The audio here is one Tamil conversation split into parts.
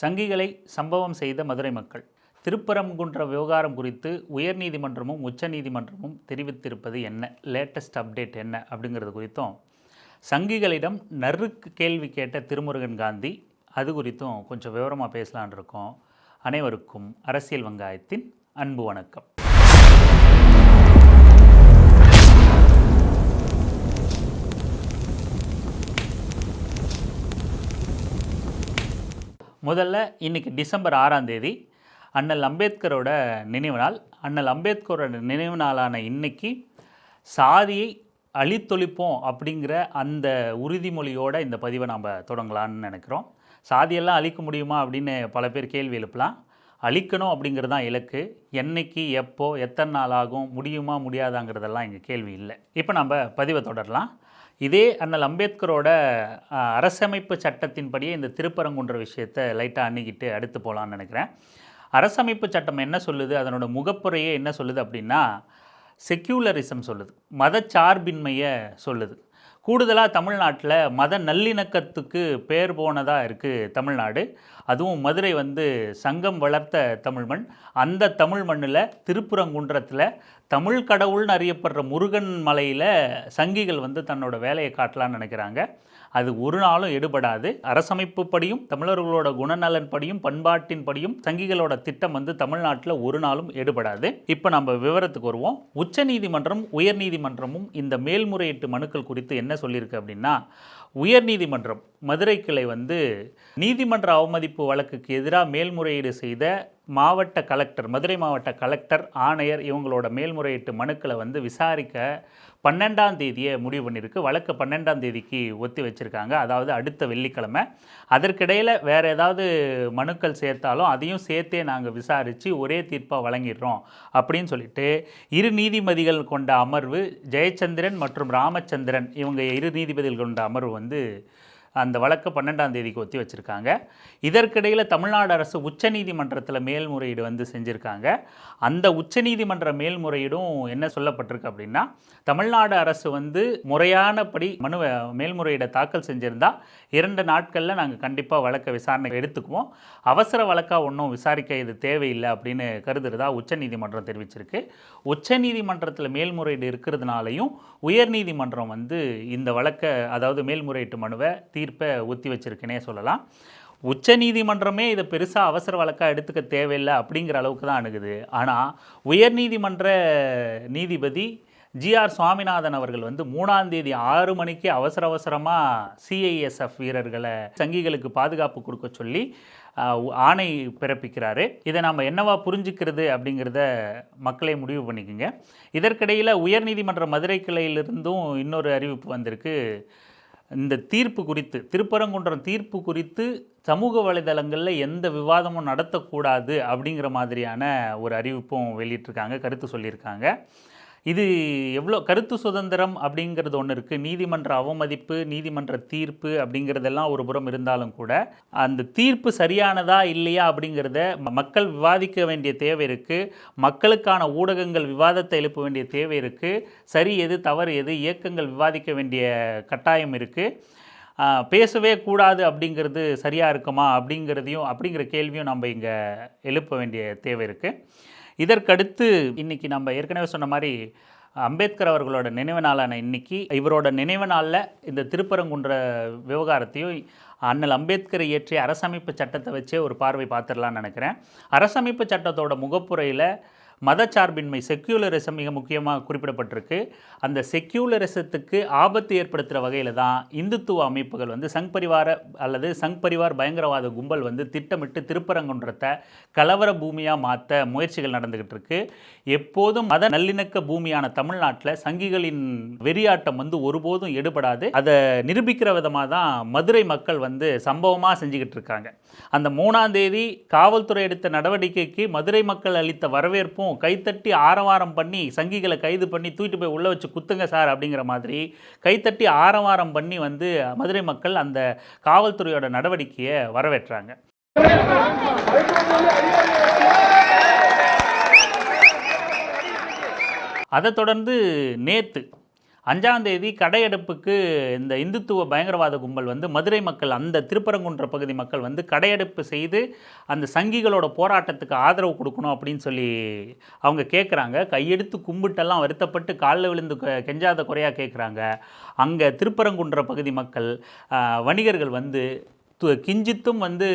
சங்கிகளை சம்பவம் செய்த மதுரை மக்கள். திருப்பரங்குன்ற விவகாரம் குறித்து உயர்நீதிமன்றமும் உச்சநீதிமன்றமும் தெரிவித்திருப்பது என்ன? லேட்டஸ்ட் அப்டேட் என்ன? அப்படிங்கிறது குறித்தும் சங்கிகளிடம் நறுக்கு கேள்வி கேட்ட திருமுருகன் காந்தி அது குறித்தும் கொஞ்சம் விவரமாக பேசலான் இருக்கோம். அனைவருக்கும் அரசியல் வெங்காயத்தின் அன்பு வணக்கம். முதல்ல இன்னைக்கு டிசம்பர் ஆறாம் தேதி அண்ணல் அம்பேத்கரோட நினைவு நாள். அண்ணல் அம்பேத்கரோட நினைவு நாளான இன்னைக்கு சாதியை அழித்தொழிப்போம் அப்படிங்கிற அந்த உறுதிமொழியோட இந்த பதிவை நாம் தொடங்கலான்னு நினைக்கிறோம். சாதியெல்லாம் அழிக்க முடியுமா அப்படின்னு பல பேர் கேள்வி எழுப்பலாம். அழிக்கணும் அப்படிங்கிறது தான் இலக்கு. என்னைக்கு எப்போ எத்தனை நாள் ஆகும் முடியுமா முடியாதாங்கிறதெல்லாம் இங்கே கேள்வி இல்லை. இப்போ நம்ம பதிவை தொடரலாம். இதே அண்ணல் அம்பேத்கரோட அரசமைப்பு சட்டத்தின்படியே இந்த திருப்பரங்குன்ற விஷயத்தை லைட்டாக அணுகிட்டு அடுத்து போகலான்னு நினைக்கிறேன். அரசமைப்பு சட்டம் என்ன சொல்லுது? அதனோட முகப்புறையே என்ன சொல்லுது அப்படின்னா செக்யூலரிசம் சொல்லுது. மதச்சார்பின்மையை சொல்லுது. கூடுதலாக தமிழ்நாட்டில் மத நல்லிணக்கத்துக்கு பேர் போனதாக இருக்குது தமிழ்நாடு. அதுவும் மதுரை வந்து சங்கம் வளர்த்த தமிழ் மண். அந்த தமிழ் மண்ணில் திருப்புறங்குன்றத்தில் தமிழ் கடவுள்னு அறியப்படுற முருகன் மலையில் சங்கிகள் வந்து தன்னோட வேலையை காட்டலாம்னு நினைக்கிறாங்க. அது ஒரு நாளும் எடுபடாது. அரசமைப்பு படியும் தமிழர்களோட குணநலன் படியும் பண்பாட்டின் படியும் சங்கிகளோட திட்டம் வந்து தமிழ்நாட்டில் ஒரு நாளும் எடுபடாது. இப்போ நம்ம விவரத்துக்கு வருவோம். உச்சநீதிமன்றம் உயர்நீதிமன்றமும் இந்த மேல்முறையீட்டு மனுக்கள் குறித்து என்ன சொல்லியிருக்கு அப்படின்னா உயர்நீதிமன்றம் மதுரை கிளை வந்து நீதிமன்ற அவமதிப்பு வழக்குக்கு எதிராக மேல்முறையீடு செய்த மாவட்ட கலெக்டர் மதுரை மாவட்ட கலெக்டர் ஆணையர் இவங்களோட மேல்முறையீட்டு மனுக்களை வந்து விசாரிக்க பன்னெண்டாம் தேதியை முடிவு பண்ணியிருக்கு. வழக்கு பன்னெண்டாம் தேதிக்கு ஒத்தி வச்சுருக்காங்க. அதாவது அடுத்த வெள்ளிக்கிழமை. அதற்கிடையில் வேறு ஏதாவது மனுக்கள் சேர்த்தாலும் அதையும் சேர்த்தே நாங்கள் விசாரித்து ஒரே தீர்ப்பாக வழங்கிடுறோம் அப்படின்னு சொல்லிட்டு இரு நீதிபதிகள் கொண்ட அமர்வு ஜெயச்சந்திரன் மற்றும் ராமச்சந்திரன் இவங்க இரு நீதிபதிகள் கொண்ட அமர்வு வந்து அந்த வழக்கு பன்னெண்டாம் தேதிக்கு ஒத்தி வச்சுருக்காங்க. இதற்கிடையில் தமிழ்நாடு அரசு உச்சநீதிமன்றத்தில் மேல்முறையீடு வந்து செஞ்சுருக்காங்க. அந்த உச்சநீதிமன்ற மேல்முறையீடும் என்ன சொல்லப்பட்டிருக்கு அப்படின்னா தமிழ்நாடு அரசு வந்து முறையானபடி மனுவை மேல்முறையீடை தாக்கல் செஞ்சிருந்தா இரண்டு நாட்களில் நாங்கள் கண்டிப்பாக வழக்கை விசாரணை எடுத்துக்குவோம். அவசர வழக்காக ஒன்றும் விசாரிக்க இது தேவையில்லை அப்படின்னு கருதுறதா உச்சநீதிமன்றம் தெரிவிச்சிருக்கு. உச்சநீதிமன்றத்தில் மேல்முறையீடு இருக்கிறதுனாலையும் உயர்நீதிமன்றம் வந்து இந்த வழக்கை அதாவது மேல்முறையீட்டு மனுவை தீர்ப்பை ஒத்தி வச்சிருக்கேனே சொல்லலாம். உச்சநீதிமன்றமே இதை பெருசாக அவசர வழக்காக எடுத்துக்க தேவையில்லை அப்படிங்கிற அளவுக்கு தான் அணுகுது. ஆனால் உயர்நீதிமன்ற நீதிபதி ஜிஆர் சுவாமிநாதன் அவர்கள் வந்து மூணாம் தேதி ஆறு மணிக்கு அவசர அவசரமாக சிஐஎஸ்எஃப் வீரர்களை சங்கிகளுக்கு பாதுகாப்பு கொடுக்க சொல்லி ஆணை பிறப்பிக்கிறாரு. இதை நம்ம என்னவா புரிஞ்சுக்கிறது அப்படிங்கிறத மக்களே முடிவு பண்ணிக்கோங்க. இதற்கிடையில் உயர்நீதிமன்ற மதுரை கிளையிலிருந்தும் இன்னொரு அறிவிப்பு வந்திருக்கு. இந்த தீர்ப்பு குறித்து திருப்பரங்குன்றம் தீர்ப்பு குறித்து சமூக வலைதளங்களில் எந்த விவாதமும் நடத்தக்கூடாது அப்படிங்கிற மாதிரியான ஒரு அறிவிப்பும் வெளியிட்டிருக்காங்க கருத்து சொல்லியிருக்காங்க. இது எவ்வளோ கருத்து சுதந்திரம் அப்படிங்கிறது ஒன்று இருக்குது நீதிமன்ற அவமதிப்பு நீதிமன்ற தீர்ப்பு அப்படிங்கிறதெல்லாம் ஒரு புறம் இருந்தாலும் கூட அந்த தீர்ப்பு சரியானதா இல்லையா அப்படிங்கிறத ம- மக்கள் விவாதிக்க வேண்டிய தேவை இருக்குது மக்களுக்கான ஊடகங்கள் விவாதத்தை எழுப்ப வேண்டிய தேவை இருக்குது சரி எது தவறு எது இயக்கங்கள் விவாதிக்க வேண்டிய கட்டாயம் இருக்குது பேசவே கூடாது அப்படிங்கிறது சரியாக இருக்குமா அப்படிங்கிறதையும் அப்படிங்கிற கேள்வியும் நம்ம இங்கே எழுப்ப வேண்டிய தேவை இருக்குது இதற்கடுத்து இன்னைக்கு நம்ம ஏற்கனவே சொன்ன மாதிரி அம்பேத்கர் அவர்களோட நினைவு நாளான இன்னைக்கு. இவரோட நினைவு நாளில் இந்த திருப்பரங்குன்ற விவகாரத்தையும் அண்ணல் அம்பேத்கர் இயற்றிய அரசமைப்பு சட்டத்தை வச்சே ஒரு பார்வை பார்த்துடலான்னு நினைக்கிறேன். அரசமைப்பு சட்டத்தோட முகப்புரையில் மதச்சார்பின்மை செக்யூலரிசம் மிக முக்கியமாக குறிப்பிடப்பட்டிருக்கு. அந்த செக்யூலரிசத்துக்கு ஆபத்து ஏற்படுத்துகிற வகையில் தான் இந்துத்துவ அமைப்புகள் வந்து சங் பரிவார அல்லது சங் பரிவார் பயங்கரவாத கும்பல் வந்து திட்டமிட்டு திருப்பரங்குன்றத்தை கலவர பூமியாக மாற்ற முயற்சிகள் நடந்துக்கிட்டு இருக்கு. எப்போதும் மத நல்லிணக்க பூமியான தமிழ்நாட்டில் சங்கிகளின் வெறியாட்டம் வந்து ஒருபோதும் எடுபடாது. அதை நிரூபிக்கிற விதமாக தான் மதுரை மக்கள் வந்து சம்பவமாக செஞ்சுக்கிட்டு இருக்காங்க. அந்த மூணாம் தேதி காவல்துறை எடுத்த நடவடிக்கைக்கு மதுரை மக்கள் அளித்த வரவேற்பும் கைத்தட்டி ஆரவாரம் பண்ணி சங்கிகளை கைது பண்ணி தூக்கிட்டு போய் உள்ளே வச்சு குத்துங்க சார் அப்படிங்கிற மாதிரி கைத்தட்டி ஆரவாரம் பண்ணி வந்து மதுரை மக்கள் அந்த காவல்துறையோட நடவடிக்கையை வரவேற்றாங்க. அதை தொடர்ந்து நேற்று அஞ்சாந்தேதி கடையெடுப்புக்கு இந்த இந்துத்துவ பயங்கரவாத கும்பல் வந்து மதுரை மக்கள் அந்த திருப்பரங்குன்ற பகுதி மக்கள் வந்து கடையெடுப்பு செய்து அந்த சங்கிகளோட போராட்டத்துக்கு ஆதரவு கொடுக்கணும் அப்படின்னு சொல்லி அவங்க கேட்குறாங்க கையெடுத்து கும்பிட்டெல்லாம் வருத்தப்பட்டு காலில் விழுந்து கெஞ்சாத குறையாக கேட்குறாங்க அங்கே திருப்பரங்குன்ற பகுதி மக்கள் வணிகர்கள் வந்து கிஞ்சித்தும் வந்து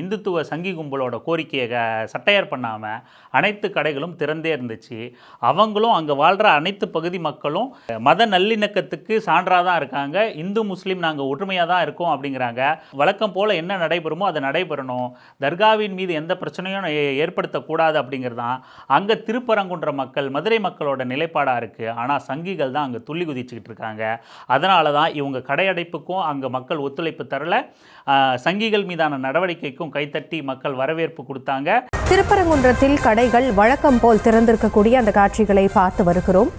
இந்துத்துவ சங்கி கும்பலோட கோரிக்கையை சட்டையார் சட்டையர் பண்ணாமல் அனைத்து கடைகளும் திறந்தே இருந்துச்சு. அவங்களும் அங்கே வாழ்கிற அனைத்து பகுதி மக்களும் மத நல்லிணக்கத்துக்கு சான்றாக தான் இருக்காங்க. இந்து முஸ்லீம் நாங்கள் ஒற்றுமையாக தான் இருக்கோம் அப்படிங்கிறாங்க. வழக்கம் போல் என்ன நடைபெறுமோ அது நடைபெறணும். தர்காவின் மீது எந்த பிரச்சனையும் ஏ- ஏற்படுத்தக்கூடாது அப்படிங்கிறது தான் அங்கே திருப்பரங்குன்ற மக்கள் மதுரை மக்களோட நிலைப்பாடாக இருக்குது ஆனால் சங்கிகள் தான் அங்கே துள்ளி குதிச்சுக்கிட்டு இருக்காங்க. அதனால தான் இவங்க கடையடைப்புக்கும் அங்கே மக்கள் ஒத்துழைப்பு தரல. சங்கிகள் மீதான நடவடிக்கைக்கும் கைத்தட்டி மக்கள் வரவேற்பு கொடுத்தாங்க. திருப்பரங்குன்றத்தில் கடைகள் வழக்கம் போல் திறந்திருக்கக்கூடிய அந்த காட்சிகளை பார்த்து வருகிறோம்.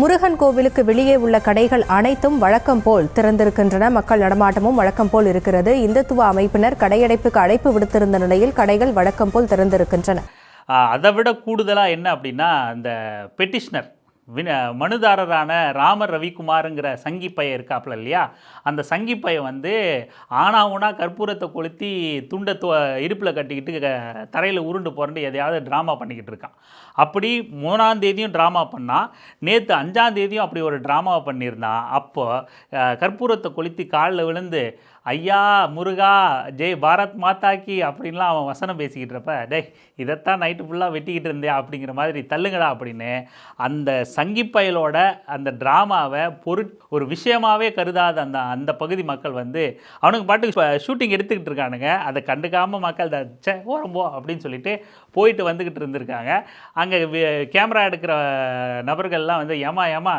முருகன் கோவிலுக்கு வெளியே உள்ள கடைகள் அனைத்தும் வழக்கம் போல் திறந்திருக்கின்றன. மக்கள் நடமாட்டமும் வழக்கம் போல் இருக்கிறது. இந்துத்துவ அமைப்பினர் கடையடைப்புக்கு அழைப்பு விடுத்திருந்த நிலையில் கடைகள் வழக்கம் போல் திறந்திருக்கின்றன. அதை விட கூடுதலாக என்ன அப்படின்னா இந்த பெட்டிஷனர் வின மனுதாரரான ராமர் ரவிக்குமாருங்கிற சங்கி பையன் இருக்காப்புல இல்லையா? அந்த சங்கி பையன் வந்து ஆனாவுனா கற்பூரத்தை கொளுத்தி துண்டை தோ இடுப்பில் கட்டிக்கிட்டு தரையில் உருண்டு புரண்டு எதையாவது ட்ராமா பண்ணிக்கிட்டு இருக்கான். அப்படி மூணாந்தேதியும் ட்ராமா பண்ணால் நேற்று அஞ்சாந்தேதியும் அப்படி ஒரு ட்ராமாவை பண்ணியிருந்தான். அப்போது கற்பூரத்தை கொளுத்தி காலில் விழுந்து ஐயா முருகா ஜெய் பாரத் மாதாக்கி அப்படின்லாம் அவன் வசனம் பேசிக்கிட்டு இருப்ப டே இதைத்தான் நைட்டு ஃபுல்லாக வெட்டிக்கிட்டு இருந்தேன் அப்படிங்கிற மாதிரி தள்ளுங்கடா அப்படின்னு அந்த சங்கிப்பயலோட அந்த ட்ராமாவை பொரு ஒரு விஷயமாவே கருதாத அந்த அந்த பகுதி மக்கள் வந்து அவனுக்கு பாட்டுக்கு ஷூட்டிங் எடுத்துக்கிட்டு இருக்கானுங்க. அதை கண்டுக்காமல் மக்கள் த- ஓரம்போ அப்படின்னு சொல்லிட்டு போயிட்டு வந்துக்கிட்டு இருந்திருக்காங்க. அங்கே கேமரா எடுக்கிற நபர்கள்லாம் வந்து ஏமா ஏமா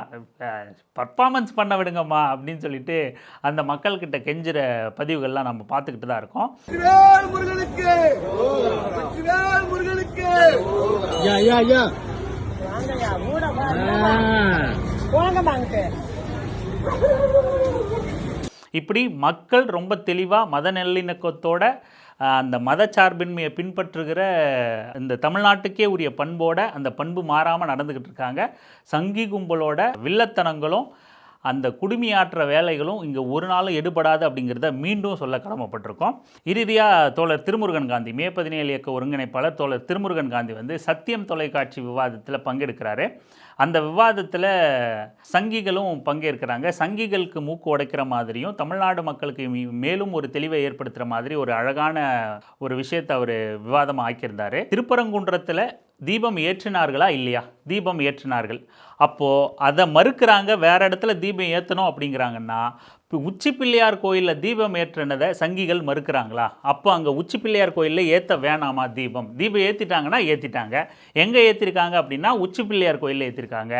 பர்ஃபாமன்ஸ் பண்ண விடுங்கம்மா அப்படின்னு சொல்லிட்டு அந்த மக்கள்கிட்ட கெஞ்சுற பதிவுகள்லாம் நம்ம பார்த்துக்கிட்டு தான் இருக்கோம். வெற்றிவேல் முருகனுக்கு! வெற்றிவேல் முருகனுக்கு! ஐயா ஐயா ஐயா இப்படி மக்கள் ரொம்ப தெளிவாக மத நல்லிணக்கத்தோட அந்த மதச்சார்பின்மையை பின்பற்றுகிற இந்த தமிழ்நாட்டுக்கே உரிய பண்போட அந்த பண்பு மாறாமல் நடந்துக்கிட்டு இருக்காங்க. சங்கி கும்பலோட வில்லத்தனங்களும் அந்த குடுமையாற்ற வேலைகளும் இங்கே ஒரு நாளும் எடுபடாது அப்படிங்கிறத மீண்டும் சொல்ல கடமைப்பட்டிருக்கோம். இறுதியாக தோழர் திருமுருகன் காந்தி மே பதினேழு இயக்க ஒருங்கிணைப்பாளர் தோழர் திருமுருகன் காந்தி வந்து சத்தியம் தொலைக்காட்சி விவாதத்தில் பங்கெடுக்கிறாரு. அந்த விவாதத்தில் சங்கிகளும் பங்கேற்கிறாங்க. சங்கிகளுக்கு மூக்கு உடைக்கிற மாதிரியும் தமிழ்நாடு மக்களுக்கு மேலும் ஒரு தெளிவை ஏற்படுத்துகிற மாதிரி ஒரு அழகான ஒரு விஷயத்தை அவர் விவாதமாக ஆக்கியிருந்தார். திருப்பரங்குன்றத்தில் தீபம் ஏற்றினார்களா இல்லையா? தீபம் ஏற்றினார்கள். அப்போது அதை மறுக்கிறாங்க வேற இடத்துல தீபம் ஏற்றணும் அப்படிங்கிறாங்கன்னா இப்போ உச்சி பிள்ளையார் கோயிலில் தீபம் ஏற்றினதை சங்கிகள் மறுக்கிறாங்களா? அப்போ அங்கே உச்சி பிள்ளையார் கோயிலில் ஏற்ற வேணாமா தீபம்? தீபம் ஏற்றிட்டாங்கன்னா ஏற்றிட்டாங்க எங்கே ஏற்றிருக்காங்க அப்படின்னா உச்சி பிள்ளையார் கோயிலில் ஏற்றிருக்காங்க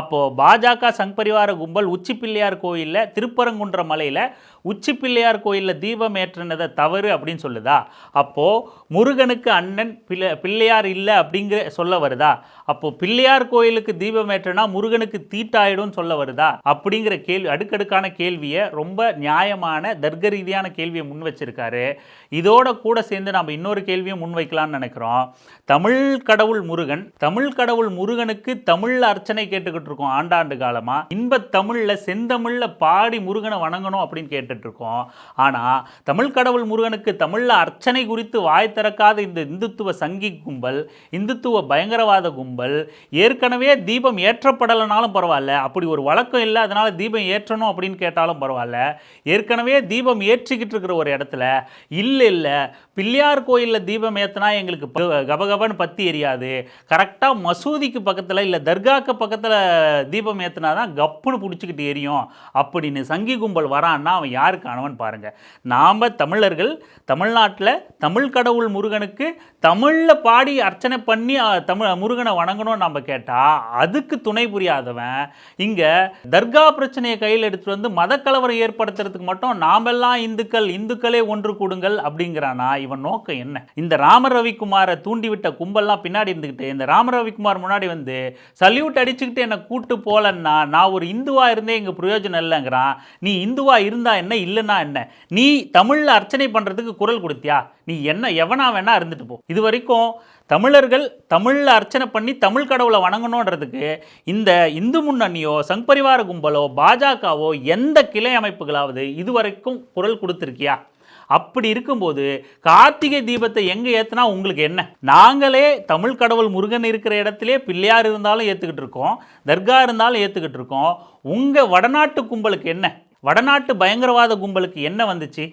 அப்போது பாஜக சங் பரிவார கும்பல் உச்சி பிள்ளையார் கோயிலில் திருப்பரங்குன்ற மலையில் உச்சி பிள்ளையார் கோயிலில் தீபம் ஏற்றினதை தவறு அப்படின்னு சொல்லுதா? அப்போது முருகனுக்கு அண்ணன் பிள்ளை பிள்ளையார் இல்லை அப்படிங்கிற சொல்ல வருதா? அப்போது பிள்ளையார் கோயிலுக்கு தீபம் ஏற்றினா முருகனுக்கு தீட்டாயிடும்னு சொல்ல வருதா? அப்படிங்கிற கேள்வி அடுக்கடுக்கான கேள்வியை ரொம்ப நியாயமான தர்க்க ரீதியான கேள்வியை முன் வச்சிருக்காரு. இதோட கூட சேர்ந்து நம்ம இன்னொரு கேள்வியை முன் வைக்கலாம்னு நினைக்கிறோம். தமிழ் கடவுள் முருகன் தமிழ் கடவுள் முருகனுக்கு தமிழ்ல அர்ச்சனை கேட்டுக்கிட்டு இருக்கோம் ஆண்டாண்டு காலமா? இன்ப தமிழ்ல செந்தமிழ்ல பாடி முருகனை வணங்கணும் அப்படின்னு கேட்டுட்டு இருக்கோம். ஆனா தமிழ் கடவுள் முருகனுக்கு தமிழ்ல அர்ச்சனை குறித்து வாய் திறக்காத இந்த இந்துத்துவ சங்கி கும்பல் இந்துத்துவ பயங்கரவாத கும்பல் ஏற்கனவே தீபம் ஏற்றப்படலைனாலும் பரவாயில்ல. அப்படி ஒரு வழக்கம் இல்லை அதனால தீபம் ஏற்றணும் அப்படின்னு கேட்டாலும் பரவாயில்ல. பரவாயில்ல. ஏற்கனவே தீபம் ஏற்றிக்கிட்டு இருக்கிற ஒரு இடத்துல இல்லை இல்லை பிள்ளையார் கோயிலில் தீபம் ஏற்றினா எங்களுக்கு ப- கபகபன்னு பத்தி எரியாது. கரெக்டாக மசூதிக்கு பக்கத்தில் இல்லை தர்காக்கு பக்கத்தில் தீபம் ஏற்றினா தான் கப்புன்னு பிடிச்சிக்கிட்டு எரியும். அப்படின்னு சங்கி கும்பல் வரான்னா அவன் யாருக்கு ஆனவன் பாருங்கள் நாம் தமிழர்கள் தமிழ்நாட்டில் தமிழ் கடவுள் முருகனுக்கு தமிழில் பாடி அர்ச்சனை பண்ணி தமிழ் முருகனை வணங்கணும்னு நம்ம கேட்டால் அதுக்கு துணை புரியாதவன். இங்கே தர்கா பிரச்சனையை கையில் எடுத்துகிட்டு வந்து மதக்கலவரம் கலவரம் ஏற்படுத்துறதுக்கு மட்டும் நாமெல்லாம் இந்துக்கள் இந்துக்களே ஒன்று கூடுங்கள் அப்படிங்கிறானா? இவன் நோக்கம் என்ன? இந்த ராம ரவிக்குமாரை தூண்டிவிட்ட கும்பல்லாம் பின்னாடி இருந்துக்கிட்டு இந்த ராம ரவிக்குமார் முன்னாடி வந்து சல்யூட் அடிச்சுக்கிட்டு என்னை கூட்டு போலன்னா நான் ஒரு இந்துவா இருந்தே இங்கே பிரயோஜனம் இல்லைங்கிறான். நீ இந்துவா இருந்தா என்ன இல்லைன்னா என்ன? நீ தமிழில் அர்ச்சனை பண்ணுறதுக்கு குரல் கொடுத்தியா? நீ என்ன எவனா வேணா இருந்துட்டு போ. இது வரைக்கும் தமிழர்கள் தமிழில் அர்ச்சனை பண்ணி தமிழ் கடவுளை வணங்கணுன்றதுக்கு இந்த இந்து முன்னணியோ சங் பரிவார கும்பலோ பாஜகவோ எந்த கிளை அமைப்புகளாவது இதுவரைக்கும் குரல் கொடுத்துருக்கியா? அப்படி இருக்கும்போது கார்த்திகை தீபத்தை எங்கே ஏற்றுனா உங்களுக்கு என்ன? நாங்களே தமிழ் கடவுள் முருகன் இருக்கிற இடத்திலே பிள்ளையார் இருந்தாலும் ஏற்றுக்கிட்டு இருக்கோம் தர்கா இருந்தாலும் ஏற்றுக்கிட்டு இருக்கோம். உங்கள் வடநாட்டு கும்பலுக்கு என்ன? வடநாட்டு பயங்கரவாத கும்பலுக்கு என்ன வந்துச்சு?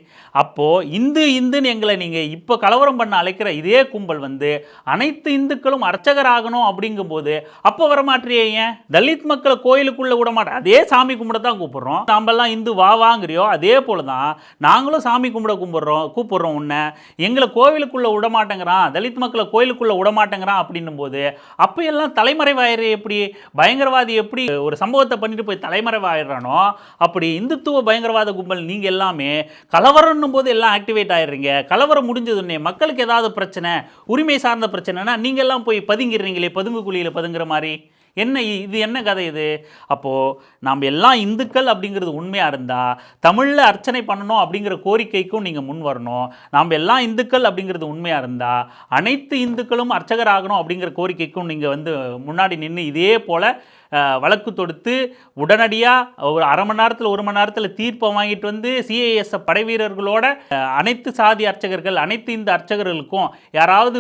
அப்போது இந்து இந்துன்னு எங்களை நீங்கள் இப்போ கலவரம் பண்ண அழைக்கிற இதே கும்பல் வந்து அனைத்து இந்துக்களும் அர்ச்சகராகணும் அப்படிங்கும்போது அப்போ வரமாட்டியே ஏன்? தலித் மக்களை கோயிலுக்குள்ளே விட மாட்டேன். அதே சாமி கும்பிட தான் கூப்பிட்றோம். நாமெல்லாம் இந்து வா வாங்குறியோ? அதே போல தான் நாங்களும் சாமி கும்பிட கும்பிட்றோம் கூப்பிட்றோம் உன்னை. எங்களை கோவிலுக்குள்ளே விட மாட்டேங்கிறான். தலித் மக்களை கோயிலுக்குள்ளே விட மாட்டேங்கிறான் அப்படின்னும் போது அப்போ எல்லாம் தலைமறைவாயிரு எப்படி? பயங்கரவாதி எப்படி ஒரு சம்பவத்தை பண்ணிட்டு போய் தலைமறைவாயிடுறானோ? அப்படி இந்து கிறித்துவ பயங்கரவாத கும்பல் நீங்கள் எல்லாமே கலவரம்னும் போது எல்லாம் ஆக்டிவேட் ஆயிடுறீங்க. கலவரம் முடிஞ்சதுன்னே மக்களுக்கு ஏதாவது பிரச்சனை உரிமை சார்ந்த பிரச்சனைனா நீங்கள் எல்லாம் போய் பதுங்கிடுறீங்களே பதுங்கு குழியில் பதுங்குற மாதிரி. என்ன இ- இது என்ன கதை இது? அப்போது நாம் எல்லாம் இந்துக்கள் அப்படிங்கிறது உண்மையாக இருந்தால் தமிழில் அர்ச்சனை பண்ணணும் அப்படிங்கிற கோரிக்கைக்கும் நீங்கள் முன் வரணும். நாம் எல்லாம் இந்துக்கள் அப்படிங்கிறது உண்மையாக இருந்தால் அனைத்து இந்துக்களும் அர்ச்சகராகணும் அப்படிங்கிற கோரிக்கைக்கும் நீங்கள் வந்து முன்னாடி நின்று இதே போல் வழக்கு தொடுத்து உடனடியாக ஒரு அரை மணி நேரத்தில் ஒரு மணி நேரத்தில் தீர்ப்பை வாங்கிட்டு வந்து சிஐஎஸ் படை வீரர்களோட அனைத்து சாதி அர்ச்சகர்கள் அனைத்து இந்த அர்ச்சகர்களுக்கும் யாராவது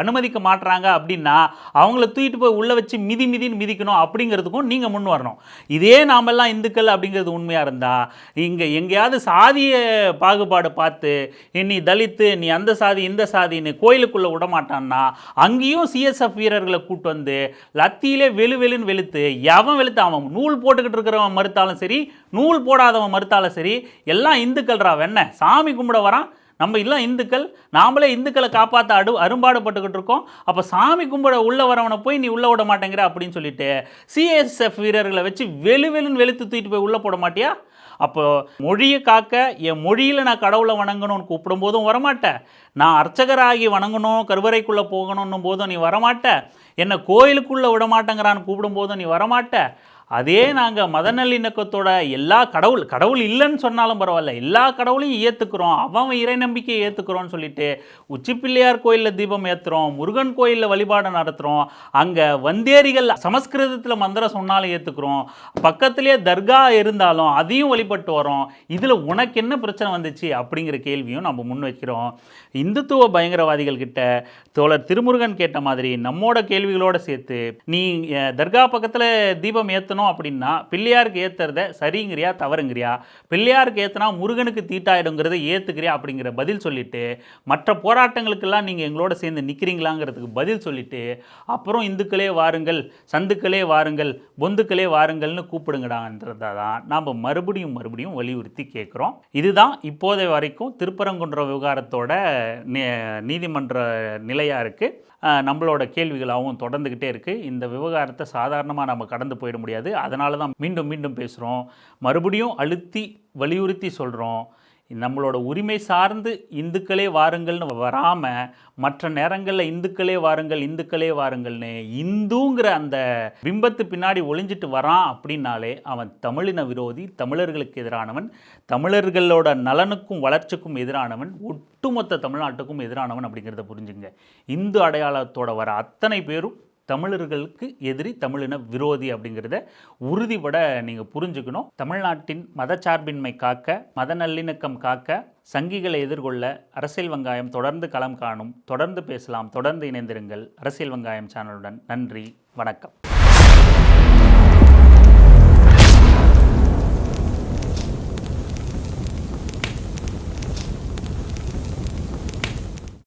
அனுமதிக்க மாட்டுறாங்க அப்படின்னா அவங்கள தூக்கிட்டு போய் உள்ளே வச்சு மிதி மிதின்னு மிதிக்கணும் அப்படிங்கிறதுக்கும் நீங்கள் முன் வரணும். இதே நாமெல்லாம் இந்துக்கள் அப்படிங்கிறது உண்மையாக இருந்தால் இங்கே எங்கேயாவது சாதிய பாகுபாடு பார்த்து நீ தலித்து நீ அந்த சாதி இந்த சாதின்னு கோயிலுக்குள்ளே விட மாட்டான்னா அங்கேயும் சிஎஸ்எஃப் வீரர்களை கூட்டு வந்து லத்தியிலே வெளு வெளுன்னு வெளுத்து எவன் வெளுத்து அவன் நூல் போட்டுக்கிட்டு இருக்கிறவன் மறுத்தாலும் சரி நூல் போடாதவன் மறுத்தாலும் சரி எல்லாம் இந்துக்கள்ரா வெண்ண. சாமி கும்பிட வரான். நம்ம எல்லாம் இந்துக்கள் நாமளே இந்துக்களை காப்பாற்ற அடு அரும்பாடுபட்டுக்கிட்டு இருக்கோம். அப்போ சாமி கும்பிட உள்ள வரவனை போய் நீ உள்ள விட மாட்டேங்கிற அப்படின்னு சொல்லிட்டு சிஎஸ்எஃப் வீரர்களை வச்சு வெளு வெளுன்னு வெளுத்து தூக்கிட்டு போய் உள்ளே போட மாட்டியா? அப்போ மொழியை காக்க என் மொழியில் நான் கடவுளை வணங்கணும்னு கூப்பிடும் போதும் வரமாட்டேன் நான் அர்ச்சகராகி வணங்கணும் கருவறைக்குள்ளே போகணும்னும் போதும் நீ வரமாட்ட. என்னை கோயிலுக்குள்ளே விட மாட்டேங்கிறான்னு கூப்பிடும் போதும் நீ வரமாட்ட. அதே நாங்கள் மத நல்லிணக்கத்தோட எல்லா கடவுள் கடவுள் இல்லைன்னு சொன்னாலும் பரவாயில்ல எல்லா கடவுளையும் ஏற்றுக்கிறோம் அவன் இறை நம்பிக்கையை ஏற்றுக்கிறோன்னு சொல்லிட்டு உச்சிப்பிள்ளையார் கோயிலில் தீபம் ஏற்றுறோம் முருகன் கோயிலில் வழிபாடு நடத்துகிறோம் அங்கே வந்தேரிகள் சமஸ்கிருதத்தில் மந்திரம் சொன்னாலும் ஏற்றுக்கிறோம் பக்கத்துலேயே தர்கா இருந்தாலும் அதையும் வழிபட்டு வரோம் இதில் உனக்கு என்ன பிரச்சனை வந்துச்சு அப்படிங்கிற கேள்வியும் நம்ம முன் வைக்கிறோம். இந்துத்துவ பயங்கரவாதிகள் கிட்ட தோழர் திருமுருகன் கேட்ட மாதிரி நம்மோட கேள்விகளோடு சேர்த்து நீ தர்கா பக்கத்தில் தீபம் ஏற்றணும் அப்படின்னா பிள்ளையாருக்கு ஏற்றுறத சரிங்கிறியா தவறுங்கிறியா? பிள்ளையாருக்கு ஏற்றினா முருகனுக்கு தீட்டாயிடுங்கிறத ஏற்றுக்கிறியா அப்படிங்கிற பதில் சொல்லிட்டு மற்ற போராட்டங்களுக்கெல்லாம் நீங்கள் எங்களோட சேர்ந்து நிற்கிறீங்களாங்கிறதுக்கு பதில் சொல்லிட்டு அப்புறம் இந்துக்களே வாருங்கள் சந்துக்களே வாருங்கள் பொந்துக்களே வாருங்கள்னு கூப்பிடுங்கடான்றதை தான் நாம் மறுபடியும் மறுபடியும் வலியுறுத்தி கேட்குறோம் இதுதான் இப்போதை வரைக்கும் திருப்பரங்குன்ற விவகாரத்தோட நீதிமன்ற நிலையாக இருக்குது நம்மளோட கேள்விகளாகவும் தொடர்ந்துக்கிட்டே இருக்குது இந்த விவகாரத்தை சாதாரணமாக நம்ம கடந்து போயிட முடியாது. அதனால தான் மீண்டும் மீண்டும் பேசுகிறோம் மறுபடியும் அழுத்தி வலியுறுத்தி சொல்கிறோம் நம்மளோட உரிமை சார்ந்து இந்துக்களே வாருங்கள்னு வராமல் மற்ற நேரங்களில் இந்துக்களே வாருங்கள் இந்துக்களே வாருங்கள்னு இந்துங்கிற அந்த பிம்பத்து பின்னாடி ஒளிஞ்சிட்டு வரான் அப்படின்னாலே அவன் தமிழின விரோதி தமிழர்களுக்கு எதிரானவன் தமிழர்களோட நலனுக்கும் வளர்ச்சிக்கும் எதிரானவன் ஒட்டுமொத்த தமிழ்நாட்டுக்கும் எதிரானவன் அப்படிங்கிறத புரிஞ்சுங்க. இந்து அடையாளத்தோட வர அத்தனை பேரும் தமிழர்களுக்கு எதிரி தமிழின விரோதி அப்படிங்கிறத உறுதிபட நீங்கள் புரிஞ்சுக்கணும். தமிழ்நாட்டின் மதச்சார்பின்மை காக்க மத நல்லிணக்கம் காக்க சங்கிகளை எதிர்கொள்ள அரசியல் வெங்காயம் தொடர்ந்து களம் காணும் தொடர்ந்து பேசலாம் தொடர்ந்து இணைந்திருங்கள். அரசியல் வெங்காயம் சேனலுடன் நன்றி வணக்கம்.